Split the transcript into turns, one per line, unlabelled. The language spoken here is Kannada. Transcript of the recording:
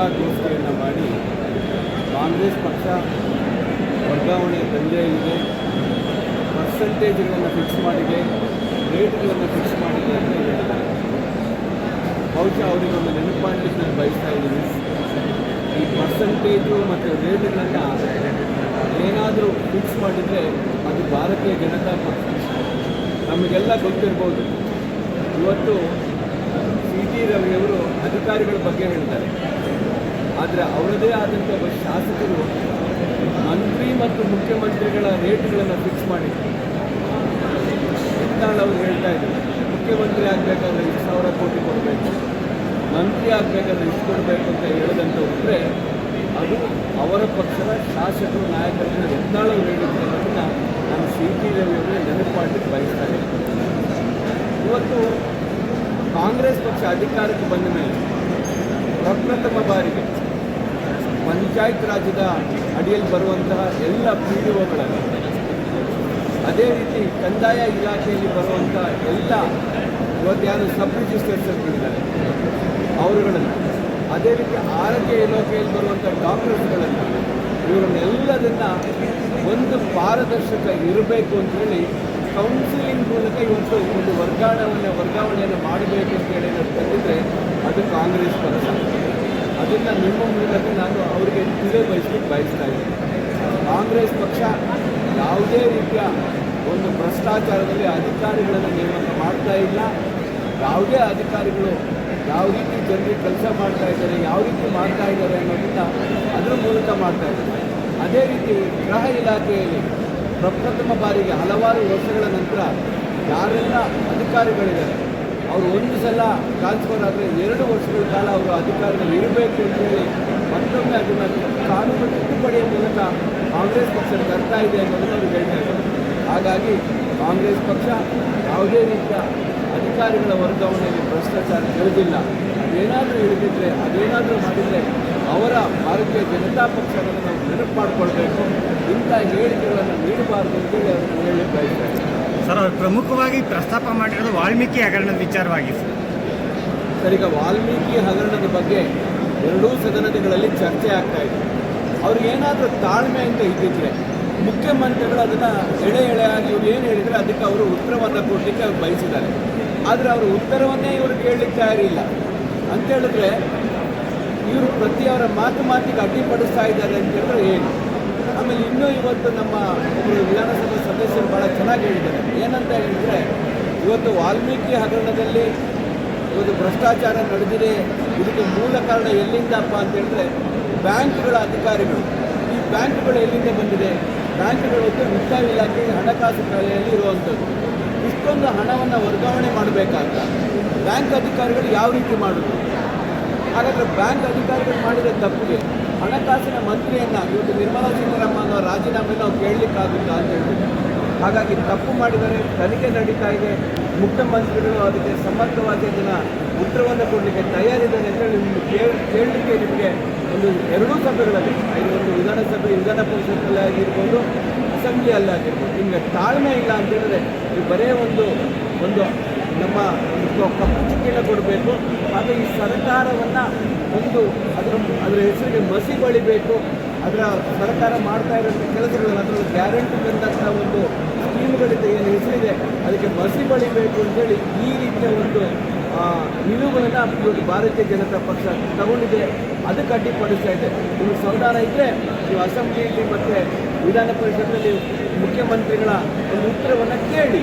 ಪತ್ರಿಕಾಗೋಷ್ಠಿಯನ್ನು ಮಾಡಿ ಕಾಂಗ್ರೆಸ್ ಪಕ್ಷ ವರ್ಗಾವಣೆ ದಂಧೆಯಲ್ಲಿದೆ ಪರ್ಸೆಂಟೇಜ್ಗಳನ್ನು ಫಿಕ್ಸ್ ಮಾಡಿದೆ ರೇಟ್ಗಳನ್ನು ಫಿಕ್ಸ್ ಮಾಡಿದೆ ಅಂತ ಹೇಳಿದ್ದಾರೆ. ಬಹುಶಃ ಅವರಿಗೊಂದು ನೆನಪು ಮಾಡಲಿಕ್ಕೆ ನಾನು ಬಯಸ್ತಾ ಇದ್ದೀನಿ. ಈ ಪರ್ಸೆಂಟೇಜು ಮತ್ತು ರೇಟ್ಗಳನ್ನು ಏನಾದರೂ ಫಿಕ್ಸ್ ಮಾಡಿದರೆ ಅದು ಭಾರತೀಯ ಜನತಾ ಪಕ್ಷ. ನಮಗೆಲ್ಲ ಗೊತ್ತಿರ್ಬೋದು. ಇವತ್ತು ಸಿ ಟಿ ರವಿಯವರು ಅಧಿಕಾರಿಗಳ ಬಗ್ಗೆ ಹೇಳ್ತಾರೆ ಆದರೆ ಅವರದೇ ಆದಂಥ ಒಬ್ಬ ಶಾಸಕರು ಮಂತ್ರಿ ಮತ್ತು ಮುಖ್ಯಮಂತ್ರಿಗಳ ರೇಟ್ಗಳನ್ನು ಫಿಕ್ಸ್ ಯತ್ನಾಳ್ ಅವರು ಹೇಳ್ತಾ ಇದ್ದಾರೆ ಮುಖ್ಯಮಂತ್ರಿ ಆಗಬೇಕಾದ್ರೆ ಇಷ್ಟು ಸಾವಿರ ಕೋಟಿ ಕೊಡಬೇಕು. ಮಂತ್ರಿ ಆಗಬೇಕಾದ್ರೆ ಇಷ್ಟು ಕೊಡಬೇಕು ಅಂತ ಹೇಳಿದಂಥ ಹೋದರೆ, ಅದು ಅವರ ಪಕ್ಷದ ಶಾಸಕರು, ನಾಯಕರನ್ನು ಯತ್ನಾಳ್ ಅವರು ಹೇಳಿದ್ರು ಅನ್ನೋದನ್ನ ನಾನು ಸಿ ಟಿ ರವಿಯವರಿಗೆ ನೆನಪು ಮಾಡಲಿಕ್ಕೆ ಬಯಸ್ತಾ ಇವತ್ತು ಕಾಂಗ್ರೆಸ್ ಪಕ್ಷ ಅಧಿಕಾರಕ್ಕೆ ಬಂದ ಮೇಲೆ ಪ್ರಪ್ರಥಮ ಬಾರಿಗೆ ಪಂಚಾಯತ್ ರಾಜ್ಯದ ಅಡಿಯಲ್ಲಿ ಬರುವಂತಹ ಎಲ್ಲ ಪಿ ಡಿ ಒಗಳನ್ನು. ಅದೇ ರೀತಿ ಕಂದಾಯ ಇಲಾಖೆಯಲ್ಲಿ ಬರುವಂಥ ಎಲ್ಲ ಇವತ್ತು ಯಾರು ಸಬ್ ರಿಜಿಸ್ಟರ್ಸ್ಗಳಿದ್ದಾರೆ ಅವರುಗಳನ್ನು. ಅದೇ ರೀತಿ ಆರೋಗ್ಯ ಇಲಾಖೆಯಲ್ಲಿ ಬರುವಂಥ ಡಾಕ್ಟರ್ಸ್ಗಳನ್ನು ಇವರನ್ನೆಲ್ಲದನ್ನು ಒಂದು ಪಾರದರ್ಶಕ ಇರಬೇಕು ಅಂತೇಳಿ ಕೌನ್ಸಿಲಿಂಗ್ ಮೂಲಕ ಇವತ್ತು ಒಂದು ವರ್ಗಾವಣೆಯನ್ನು ವರ್ಗಾವಣೆಯನ್ನು ಮಾಡಬೇಕು ಅಂತೇಳಿ ಹೇಳಿದ್ರೆ ಅದು ಕಾಂಗ್ರೆಸ್ ಪಕ್ಷ ಅದನ್ನು ನಿಮ್ಮ ಮೂಲಕ ನಾನು ಅವರಿಗೆ ತಿಳಿ ಬಯಸ್ಲಿಕ್ಕೆ ಬಯಸ್ತಾ ಇದ್ದೀನಿ. ಕಾಂಗ್ರೆಸ್ ಪಕ್ಷ ಯಾವುದೇ ರೀತಿಯ ಒಂದು ಭ್ರಷ್ಟಾಚಾರದಲ್ಲಿ ಅಧಿಕಾರಿಗಳನ್ನು ನೇಮಕ ಮಾಡ್ತಾ ಇಲ್ಲ. ಯಾವುದೇ ಅಧಿಕಾರಿಗಳು ಯಾವ ರೀತಿ ಜನರಿಗೆ ಕೆಲಸ ಮಾಡ್ತಾ ಇದ್ದಾರೆ, ಯಾವ ರೀತಿ ಮಾಡ್ತಾ ಇದ್ದಾರೆ ಅನ್ನೋದನ್ನ ಅದರ ಮೂಲಕ ಮಾಡ್ತಾ ಇದ್ದಾರೆ. ಅದೇ ರೀತಿ ಗೃಹ ಇಲಾಖೆಯಲ್ಲಿ ಪ್ರಪ್ರಥಮ ಬಾರಿಗೆ ಹಲವಾರು ವರ್ಷಗಳ ನಂತರ ಯಾರೆಲ್ಲ ಅಧಿಕಾರಿಗಳಿದ್ದಾರೆ ಅವರು ಒಂದು ಸಲ ಟ್ರಾನ್ಸ್ಫರ್ ಆದರೆ ಎರಡು ವರ್ಷಗಳ ಕಾಲ ಅವರು ಅಧಿಕಾರದಲ್ಲಿ ಇರಬೇಕು ಅಂತೇಳಿ ಮತ್ತೊಮ್ಮೆ ಅದನ್ನು ಕಾನೂನು ತಿದ್ದುಪಡಿಯ ಮೂಲಕ ಕಾಂಗ್ರೆಸ್ ಪಕ್ಷ ತರ್ತಾ ಇದೆ ಅನ್ನೋದನ್ನು ಅವರು ಹೇಳ್ತಾ ಇದ್ದಾರೆ. ಹಾಗಾಗಿ ಕಾಂಗ್ರೆಸ್ ಪಕ್ಷ ಯಾವುದೇ ರೀತಿಯ ಅಧಿಕಾರಿಗಳ ವರ್ಗಾವಣೆಯಲ್ಲಿ ಭ್ರಷ್ಟಾಚಾರ ಇಳಿದಿಲ್ಲ ಅದೇನಾದರೂ ಹಿಡಿದಿದ್ರೆ, ಅದೇನಾದರೂ ಮಾಡಿದರೆ ಅವರ ಭಾರತೀಯ ಜನತಾ ಪಕ್ಷ ಅನ್ನೋದನ್ನು ನಾವು ನೆನಪು ಮಾಡಿಕೊಳ್ಬೇಕು. ಇಂಥ ಹೇಳಿಕೆಗಳನ್ನು ನೀಡಬಾರದು ಅಂತೇಳಿ ಅವರು ಹೇಳಿ ಬಯಸ್ತಾ
ಸರ್, ಅವ್ರು ಪ್ರಮುಖವಾಗಿ ಪ್ರಸ್ತಾಪ ಮಾಡಿರೋದು ವಾಲ್ಮೀಕಿ ಹಗರಣದ ವಿಚಾರವಾಗಿ ಸರ್
ಸರ್ ಈಗ ವಾಲ್ಮೀಕಿ ಹಗರಣದ ಬಗ್ಗೆ ಎರಡೂ ಸದನಗಳಲ್ಲಿ ಚರ್ಚೆ ಆಗ್ತಾ ಇದೆ. ಅವ್ರಿಗೆ ಏನಾದರೂ ತಾಳ್ಮೆ ಅಂತ ಇದ್ದಿದ್ರೆ, ಮುಖ್ಯಮಂತ್ರಿಗಳು ಅದನ್ನು ಎಳೆ ಎಳೆ ಆಗಿ ಇವ್ರು ಏನು ಹೇಳಿದರೆ ಅದಕ್ಕೆ ಅವರು ಉತ್ತರವನ್ನು ಕೊಡಲಿಕ್ಕೆ ಅವ್ರು ಬಯಸಿದ್ದಾರೆ. ಆದರೆ ಅವರು ಉತ್ತರವನ್ನೇ ಇವರು ಕೇಳಲಿಕ್ಕೆ ತಯಾರಿಲ್ಲ ಅಂತ ಹೇಳಿದ್ರೆ ಇವರು ಪ್ರತಿಯವರ ಮಾತು ಮಾತಿಗೆ ಅಡ್ಡಿಪಡಿಸ್ತಾ ಇದ್ದಾರೆ ಅಂತ ಹೇಳಿದ್ರೆ ಏನು? ಆಮೇಲೆ ಇನ್ನೂ ಇವತ್ತು ನಮ್ಮ ಒಬ್ಬರು ವಿಧಾನಸಭೆ ಸದಸ್ಯರು ಭಾಳ ಚೆನ್ನಾಗಿ ಹೇಳಿದ್ದಾರೆ. ಏನಂತ ಹೇಳಿದರೆ, ಇವತ್ತು ವಾಲ್ಮೀಕಿ ಹಗರಣದಲ್ಲಿ ಇವತ್ತು ಭ್ರಷ್ಟಾಚಾರ ನಡೆದಿದೆ, ಇದಕ್ಕೆ ಮೂಲ ಕಾರಣ ಎಲ್ಲಿಂದಪ್ಪ ಅಂತ ಹೇಳಿದ್ರೆ, ಬ್ಯಾಂಕ್ಗಳ ಅಧಿಕಾರಿಗಳು. ಈ ಬ್ಯಾಂಕ್ಗಳು ಎಲ್ಲಿಂದ ಬಂದಿದೆ? ಬ್ಯಾಂಕ್ಗಳು ವಿತ್ತ ಇಲಾಖೆ ಹಣಕಾಸು ಕಲೆಯಲ್ಲಿ ಇರುವಂಥದ್ದು. ಇಷ್ಟೊಂದು ಹಣವನ್ನು ವರ್ಗಾವಣೆ ಮಾಡಬೇಕಾದ ಬ್ಯಾಂಕ್ ಅಧಿಕಾರಿಗಳು ಯಾವ ರೀತಿ ಮಾಡೋದು? ಹಾಗಾದರೆ ಬ್ಯಾಂಕ್ ಅಧಿಕಾರಿಗಳು ಮಾಡಿದ ತಪ್ಪಿಗೆ ಹಣಕಾಸಿನ ಮಂತ್ರಿಯನ್ನ ಇವತ್ತು ನಿರ್ಮಲಾ ಸೀತಾರಾಮನ್ ರಾಜೀನಾಮೆ ನಾವು ಕೇಳಲಿಕ್ಕಾಗುತ್ತಾ ಅಂತ ಹೇಳ್ತೀವಿ ಹಾಗಾಗಿ ತಪ್ಪು ಮಾಡಿದರೆ ತನಿಖೆ ನಡೀತಾ ಇದೆ. ಮುಖ್ಯಮಂತ್ರಿಗಳು ಅದಕ್ಕೆ ಸಮರ್ಥವಾಗಿ ಅದನ್ನು ಉತ್ತರವನ್ನು ಕೊಡಲಿಕ್ಕೆ ತಯಾರಿದ್ದಾರೆ ಅಂತ ಹೇಳಿ ನಿಮಗೆ ಕೇಳ, ಕೇಳಲಿಕ್ಕೆ ನಿಮಗೆ ಒಂದು ಎರಡೂ ಸಭೆಗಳಲ್ಲಿ, ಇದು ಒಂದು ವಿಧಾನಸಭೆ, ವಿಧಾನ ಪರಿಷತ್ತಲ್ಲೇ ಆಗಿರ್ಬೋದು ಅಸೆಂಬ್ಲಿಯಲ್ಲಾಗಿರ್ಬೋದು ನಿಮಗೆ ತಾಳ್ಮೆ ಇಲ್ಲ ಅಂತ ಹೇಳಿದ್ರೆ ನೀವು ಬರೇ ಒಂದು ಒಂದು ನಮ್ಮ ಕಪ್ಪು ಕೊಡಬೇಕು. ಹಾಗೂ ಈ ಸರ್ಕಾರವನ್ನು ಒಂದು ಅದರ ಅದರ ಹೆಸರಿಗೆ ಮಸಿ ಬಳಿಬೇಕು. ಅದರ ಸರ್ಕಾರ ಮಾಡ್ತಾ ಇರೋಂಥ ಕೆಲಸಗಳನ್ನು ಅದರಲ್ಲಿ ಗ್ಯಾರಂಟಿ ಬಂದಂಥ ಒಂದು ಸ್ಕೀಮ್ಗಳಿಂದ, ಏನು ಹೆಸರಿದೆ, ಅದಕ್ಕೆ ಮಸಿ ಬಳಿಬೇಕು ಅಂತೇಳಿ ಈ ರೀತಿಯ ಒಂದು ನಿಲುವುಗಳನ್ನು ಇವತ್ತು ಭಾರತೀಯ ಜನತಾ ಪಕ್ಷ ತಗೊಂಡಿದೆ. ಅದಕ್ಕೆ ಅಡ್ಡಿಪಡಿಸ್ತಾ ಇದೆ. ನೀವು ಸಂವಿಧಾನ ಇದ್ದರೆ ನೀವು ಅಸೆಂಬ್ಲಿಯಲ್ಲಿ ಮತ್ತು ವಿಧಾನ ಪರಿಷತ್ನಲ್ಲಿ ಮುಖ್ಯಮಂತ್ರಿಗಳ ಒಂದು ಉತ್ತರವನ್ನು ಕೇಳಿ.